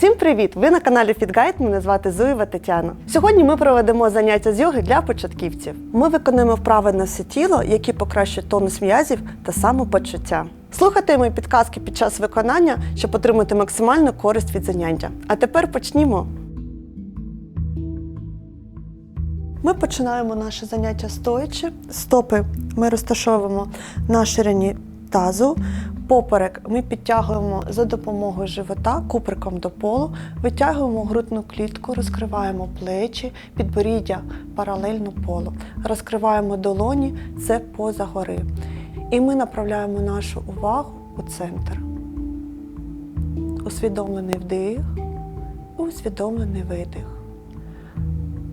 Всім привіт! Ви на каналі FitGuide, Мене звати Зуєва Тетяна. Сьогодні ми проведемо заняття з йоги для початківців. Ми виконуємо вправи на все тіло, які покращують тонус м'язів та самопочуття. Слухайте підказки під час виконання, щоб отримати максимальну користь від заняття. А тепер почнімо. Ми починаємо наше заняття стоячи. Стопи ми розташовуємо на ширині тазу. Поперек ми підтягуємо за допомогою живота куприком до полу, витягуємо грудну клітку, розкриваємо плечі, підборіддя паралельно полу. Розкриваємо долоні, це поза гори. І ми направляємо нашу увагу у центр. Усвідомлений вдих, усвідомлений видих.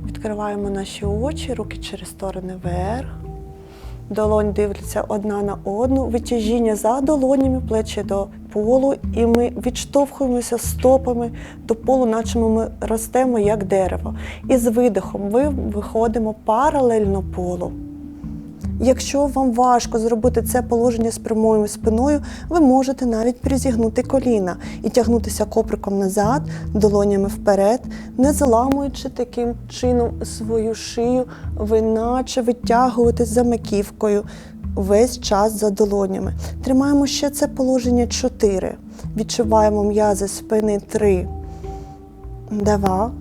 Відкриваємо наші очі, руки через сторони вверх. Долонь дивляться одна на одну, витяжіння за долонями, плечі до полу, і ми відштовхуємося стопами до полу, наче ми ростемо як дерево. І з видихом ми виходимо паралельно полу. Якщо вам важко зробити це положення з прямою спиною, ви можете навіть призігнути коліна і тягнутися коприком назад, долонями вперед, не заламуючи таким чином свою шию, ви наче витягуєтесь за маківкою весь час за долонями. Тримаємо ще це положення 4. Відчуваємо м'язи спини 3, 2,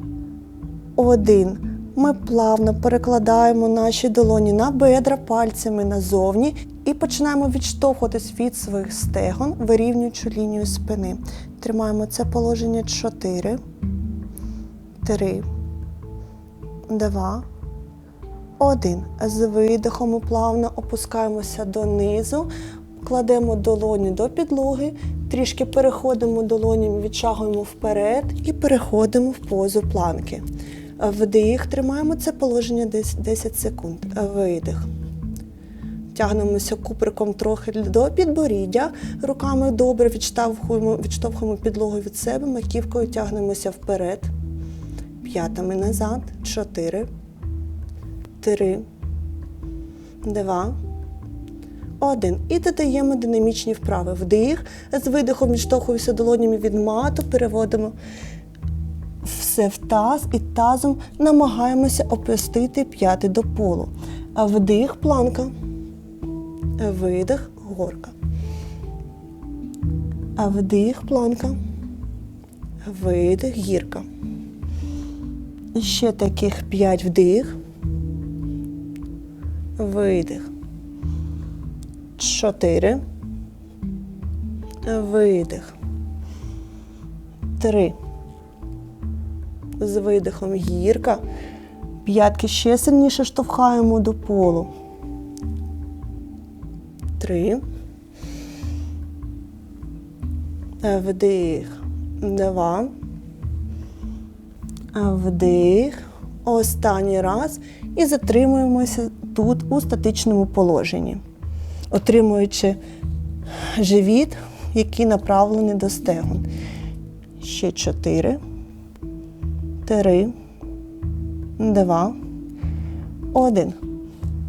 1. Ми плавно перекладаємо наші долоні на бедра пальцями назовні і починаємо відштовхуватись від своїх стегон, вирівнюючи лінію спини. Тримаємо це положення 4, 3, 2, 1. З видихом ми плавно опускаємося донизу, кладемо долоні до підлоги, трішки переходимо долонями, відчагуємо вперед і переходимо в позу планки. Вдих, тримаємо це положення десь 10 секунд. Видих. Тягнемося куприком трохи до підборіддя. Руками добре відштовхуємо, відштовхуємо підлогу від себе, маківкою тягнемося вперед. П'ятами назад. Чотири. Три. Два. Один. І додаємо динамічні вправи. Вдих. З видихом відштовхуємося долонями від мату, переводимо все в таз і тазом намагаємося опустити п'яти до полу. Вдих, планка, видих, горка. А вдих, планка, видих, гірка. Ще таких п'ять вдих. Видих. Чотири. Видих. Три з видихом гірка. П'ятки ще сильніше штовхаємо до полу. Три. Вдих. Два. Вдих. Останній раз. І затримуємося тут у статичному положенні, отримуючи живіт, який направлений до стегон. Ще чотири три, два, один.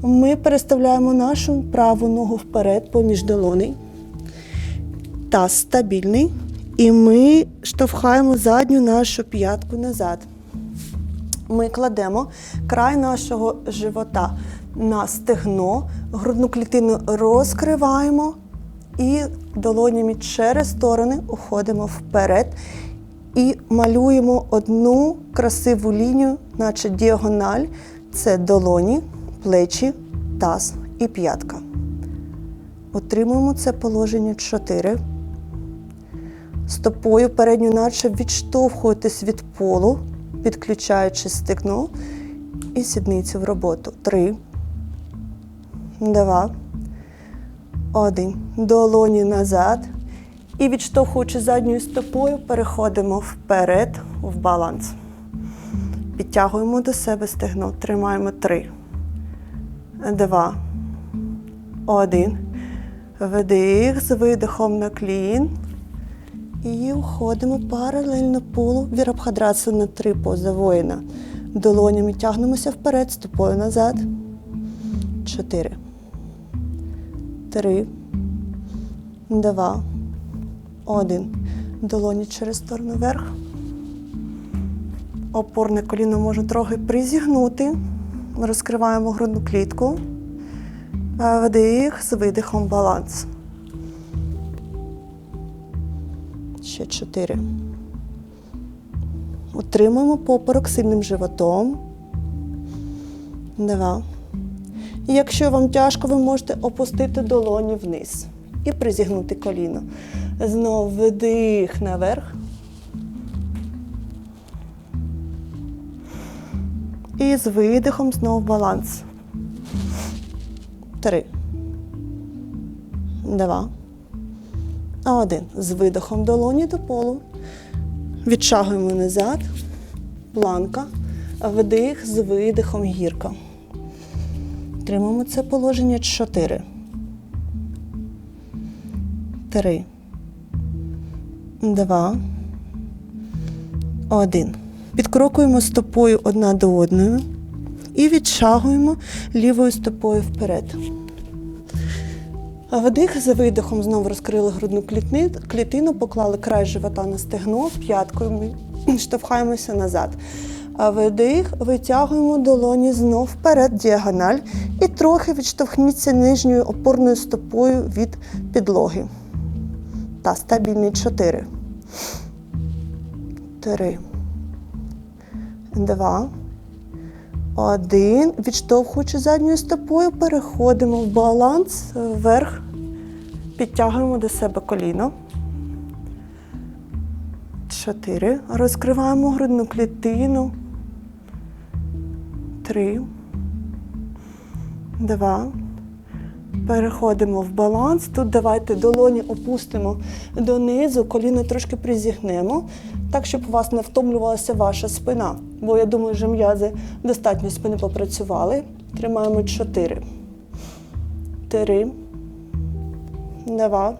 Ми переставляємо нашу праву ногу вперед поміж долоней. Таз стабільний. І ми штовхаємо задню нашу п'ятку назад. Ми кладемо край нашого живота на стегно, грудну клітину розкриваємо і долонями через сторони уходимо вперед і малюємо одну красиву лінію, наче діагональ. Це долоні, плечі, таз і п'ятка. Отримуємо це положення 4. Стопою передню, наче відштовхуєтесь від полу, підключаючи стегно і сідницю в роботу. 3, 2, 1. Долоні назад. І відштовхуючи задньою стопою, переходимо вперед в баланс. Підтягуємо до себе стегно. Тримаємо три, два, один. Вдих з видихом на клін. І уходимо паралельно полу Вірабхадрасу на три поза воїна. Долонями тягнемося вперед, стопою назад. Чотири. Три. Два. Один. Долоні через сторону вверх. Опорне коліно можна трохи призігнути. Розкриваємо грудну клітку. Е, Вдих з видихом баланс. Ще чотири. Утримуємо поперек сильним животом. Два. І якщо вам тяжко, ви можете опустити долоні вниз і призігнути коліно. Знову вдих наверх. І з видихом знову баланс. Три. Два. Один. З видихом долоні до полу. Відшагуємо назад. Планка. Вдих з видихом гірка. Тримаємо це положення 4. 3. 2. 1. Підкрокуємо стопою одна до одної і відшагуємо лівою стопою вперед. Вдих за видихом знову розкрили грудну клітину, поклали край живота на стегно, п'яткою ми штовхаємося назад. А видих, витягуємо долоні знов вперед, діагональ, і трохи відштовхніться нижньою опорною стопою від підлоги. Та стабільний 4. 3. 2. Один. Відштовхуючи задньою стопою, переходимо в баланс вверх. Підтягуємо до себе коліно. Чотири. Розкриваємо грудну клітину. Три. Два. Переходимо в баланс. Тут давайте долоні опустимо донизу, коліно трошки призігнемо, так, щоб у вас не втомлювалася ваша спина. Бо я думаю, що м'язи достатньо спини попрацювали. Тримаємо чотири. Три. Два.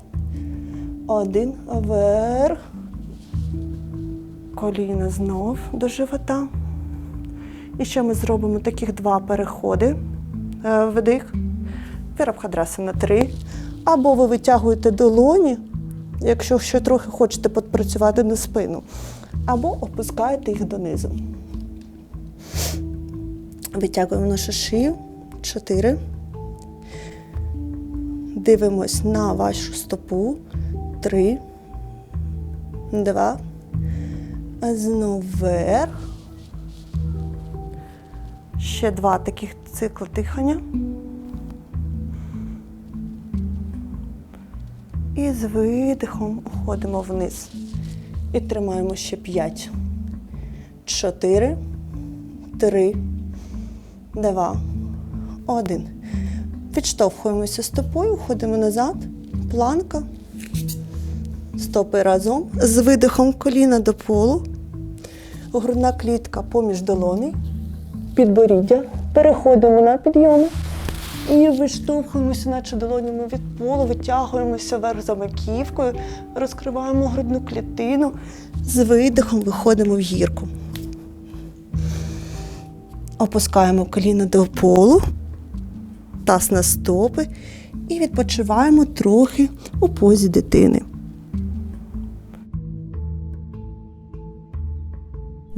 Один. Вверх. Коліна знов до живота. І ще ми зробимо таких два переходи. Е, Вдих. Вірабхадраса на три. Або ви витягуєте долоні, якщо ще трохи хочете підпрацювати на спину. Або опускаєте їх донизу. Витягуємо нашу шию. Чотири. Дивимось на вашу стопу. Три. Два. Знов вверх. Ще два таких цикли дихання. І з видихом уходимо вниз. І тримаємо ще 5. 4, 3, 2, 1. Відштовхуємося стопою, уходимо назад. Планка. Стопи разом. З видихом коліна до полу. Грудна клітка поміж долоней. Підборіддя. Переходимо на підйоми. І виштовхуємося, наче долонями від полу, витягуємося вверх за маківкою, розкриваємо грудну клітину, з видихом виходимо в гірку. Опускаємо коліна до полу, таз на стопи і відпочиваємо трохи у позі дитини.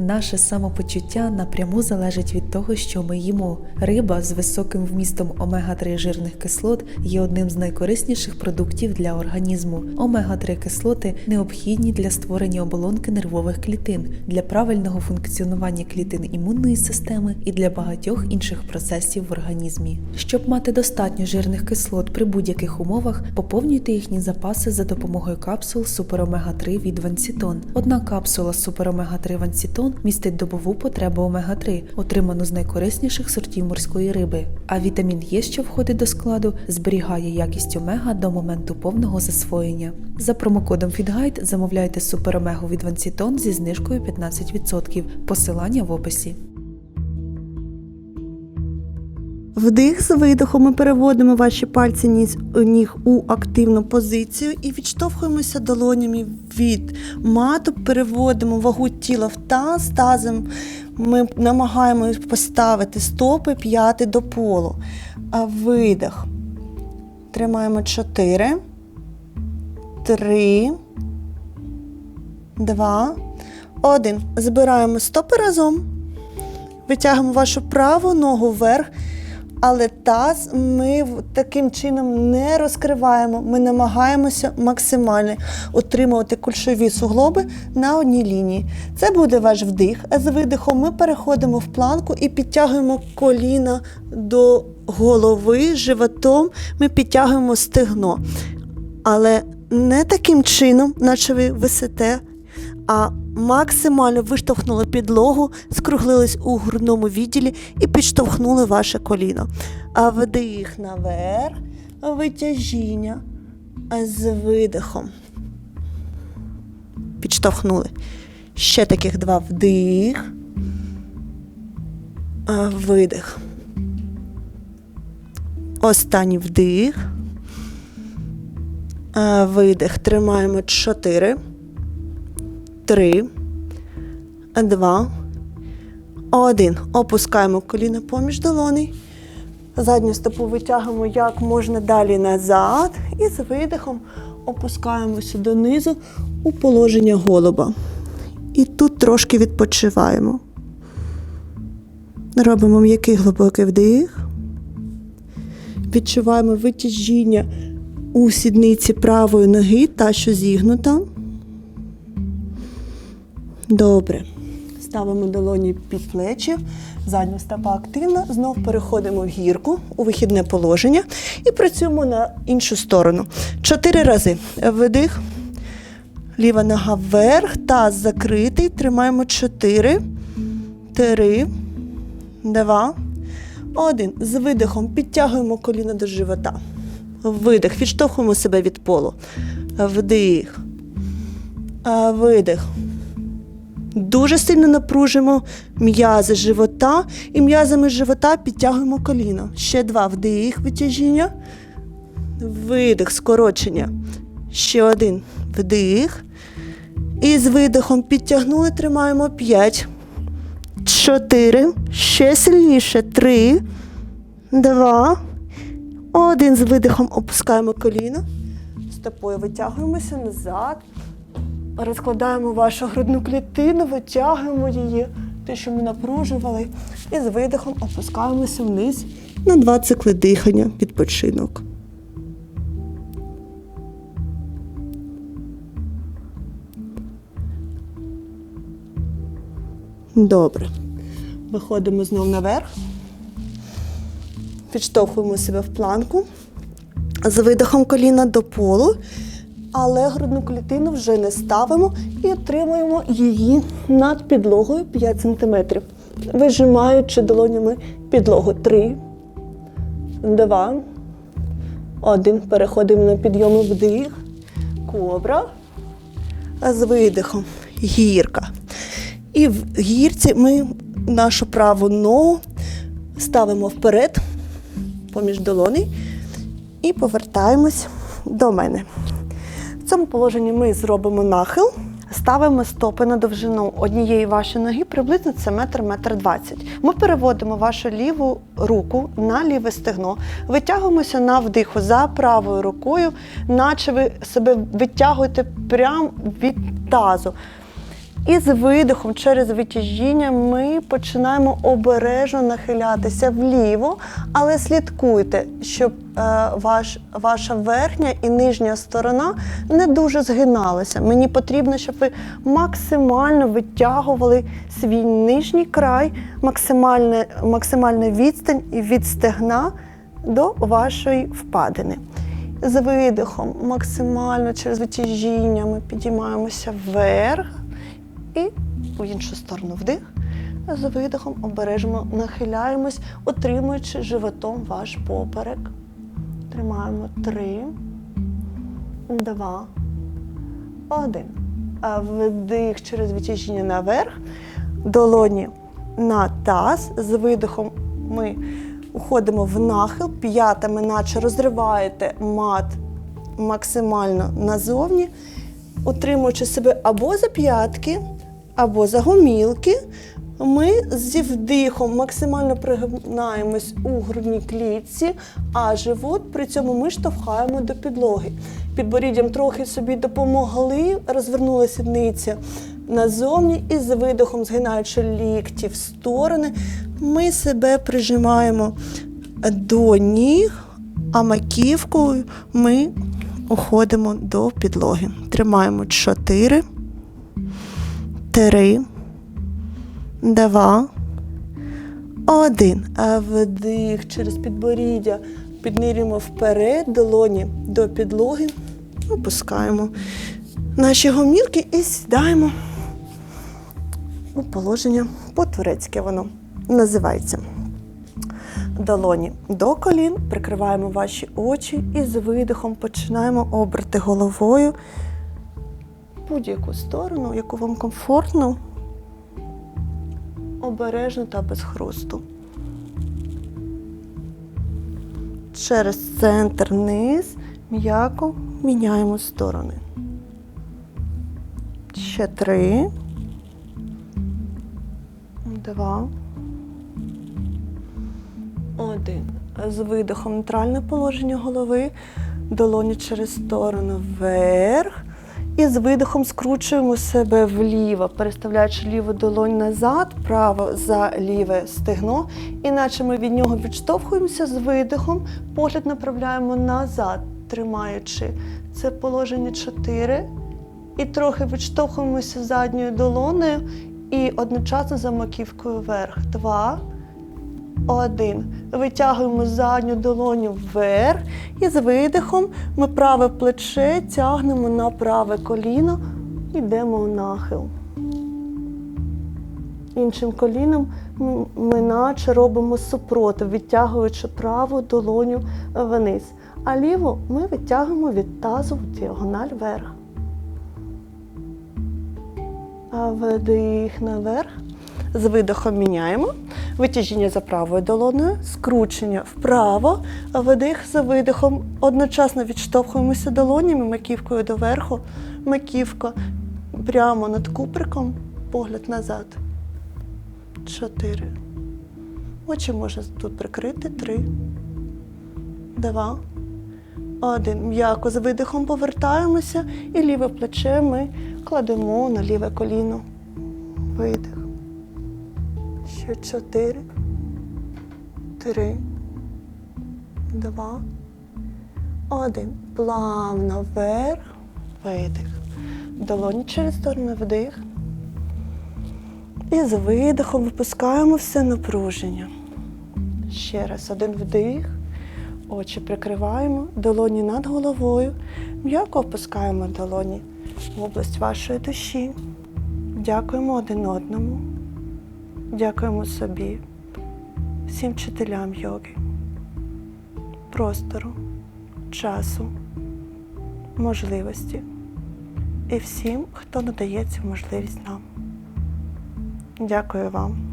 Наше самопочуття напряму залежить від того, що ми їмо. Риба з високим вмістом омега-3 жирних кислот є одним з найкорисніших продуктів для організму. Омега-3 кислоти необхідні для створення оболонки нервових клітин, для правильного функціонування клітин імунної системи і для багатьох інших процесів в організмі. Щоб мати достатньо жирних кислот при будь-яких умовах, поповнюйте їхні запаси за допомогою капсул суперомега-3 від Вансітон. Одна капсула суперомега-3 Вансітон містить добову потребу омега-3, отриману з найкорисніших сортів морської риби. А вітамін Е, що входить до складу, зберігає якість омега до моменту повного засвоєння. За промокодом FitGuide замовляйте суперомегу від Вансітон зі знижкою 15%. Посилання в описі. Вдих з видихом ми переводимо ваші пальці ніг у активну позицію і відштовхуємося долонями від мату, переводимо вагу тіла в таз, тазом ми намагаємось поставити стопи п'яти до полу. А видих. Тримаємо 4, 3, 2, Один. Збираємо стопи разом. Витягуємо вашу праву ногу вверх, але таз ми таким чином не розкриваємо. Ми намагаємося максимально утримувати кульшові суглоби на одній лінії. Це буде ваш вдих, а з видихом ми переходимо в планку і підтягуємо коліна до голови, животом ми підтягуємо стегно. Але не таким чином, наче ви висите, а максимально виштовхнули підлогу, скруглились у грудному відділі і підштовхнули ваше коліно. А вдих наверх, витяжіння з видихом. Підштовхнули. Ще таких два вдих. Видих. Останній вдих. Видих. Тримаємо 4, 3, 2, 1. Опускаємо коліна поміж долоней. Задню стопу витягуємо як можна далі назад. І з видихом опускаємося донизу у положення голуба. І тут трошки відпочиваємо. Робимо м'який глибокий вдих. Відчуваємо витяжіння у сідниці правої ноги, та що зігнута. Добре. Ставимо долоні під плечі, задня стопа активна. Знов переходимо в гірку у вихідне положення і працюємо на іншу сторону. Чотири рази. Вдих. Ліва нога вверх, таз закритий. Тримаємо чотири, три, два, один. З видихом підтягуємо коліна до живота. Видих. Відштовхуємо себе від полу. Вдих. Видих. Дуже сильно напружимо м'язи живота і м'язами живота підтягуємо коліно. Ще два. Вдих, витяжіння. Видих, скорочення. Ще один. Вдих. І з видихом підтягнули, тримаємо 5. 4. Ще сильніше. 3. 2. Один з видихом опускаємо коліно. Стопою витягуємося назад. Розкладаємо вашу грудну клітину, витягуємо її, те, що ми напружували, і з видихом опускаємося вниз на два цикли дихання, відпочинок. Добре. Виходимо знову наверх. Підштовхуємо себе в планку. З видихом коліна до полу, але грудну клітину вже не ставимо і отримуємо її над підлогою 5 см. Вижимаючи долонями підлогу. 3, 2, 1. Переходимо на підйом вдих. Кобра. З видихом гірка. І в гірці ми нашу праву ногу ставимо вперед, поміж долоней, і повертаємось до мене. Цьому положенні ми зробимо нахил, ставимо стопи на довжину однієї вашої ноги, приблизно це метр, метр двадцять. Ми переводимо вашу ліву руку на ліве стегно, витягуємося на вдиху за правою рукою, наче ви себе витягуєте прямо від тазу. І з видихом через витяжіння ми починаємо обережно нахилятися вліво, але слідкуйте, щоб е, ваш, ваша верхня і нижня сторона не дуже згиналися. Мені потрібно, щоб ви максимально витягували свій нижній край, максимальна відстань від стегна до вашої впадини. З видихом максимально через витяжіння ми підіймаємося вверх. І у іншу сторону вдих. З видихом обережно нахиляємось, утримуючи животом ваш поперек. Тримаємо три, два, один. А вдих через витяжіння наверх, долоні на таз. З видихом ми уходимо в нахил, п'ятами, наче розриваєте мат максимально назовні, утримуючи себе або за п'ятки, або за гомілки. Ми зі вдихом максимально пригинаємось у грудній клітці, а живот при цьому ми штовхаємо до підлоги. Підборіддям трохи собі допомогли, розвернула сідниця назовні і з видихом, згинаючи лікті в сторони, ми себе прижимаємо до ніг, а маківкою ми уходимо до підлоги. Тримаємо 4, 3, 2, 1. А вдих через підборіддя. Піднирюємо вперед, долоні до підлоги, опускаємо наші гомілки і сідаємо у положення по-турецьки воно називається. Долоні до колін, прикриваємо ваші очі і з видихом починаємо оберти головою будь-яку сторону, яку вам комфортно, обережно та без хрусту. Через центр вниз м'яко міняємо сторони. Ще три. Два. Один. З видихом нейтральне положення голови, долоні через сторону вверх. І з видихом скручуємо себе вліво, переставляючи ліву долонь назад, право за ліве стегно. Іначе ми від нього відштовхуємося з видихом, погляд направляємо назад, тримаючи це положення 4. І трохи відштовхуємося задньою долонею і одночасно за маківкою вверх. Два. Один. Витягуємо задню долоню вверх і з видихом ми праве плече тягнемо на праве коліно, йдемо у нахил. Іншим коліном ми наче робимо супротив, відтягуючи праву долоню вниз. А ліву ми витягуємо від тазу в діагональ вверх. Вдих наверх. З видихом міняємо. Витяжіння за правою долоною, скручення вправо, видих за видихом. Одночасно відштовхуємося долонями, маківкою доверху, маківка прямо над куприком, погляд назад. Чотири. Очі можна тут прикрити. Три. Два. Один. М'яко з видихом повертаємося і ліве плече ми кладемо на ліве коліно. Видих. Ще чотири. Три. Два. Один. Плавно вверх. Видих. Долоні через сторону вдих. І з видихом випускаємо все напруження. Ще раз один вдих. Очі прикриваємо, долоні над головою. М'яко опускаємо долоні в область вашої душі. Дякуємо один одному. Дякуємо собі, всім вчителям йоги, простору, часу, можливості і всім, хто надає цю можливість нам. Дякую вам.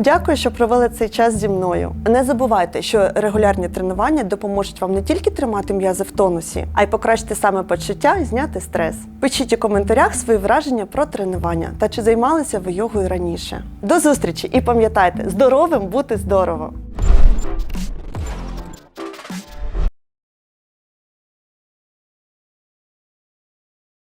Дякую, що провели цей час зі мною. Не забувайте, що регулярні тренування допоможуть вам не тільки тримати м'язи в тонусі, а й покращити самопочуття і зняти стрес. Пишіть у коментарях свої враження про тренування та чи займалися ви йогою раніше. До зустрічі і пам'ятайте, здоровим бути здорово!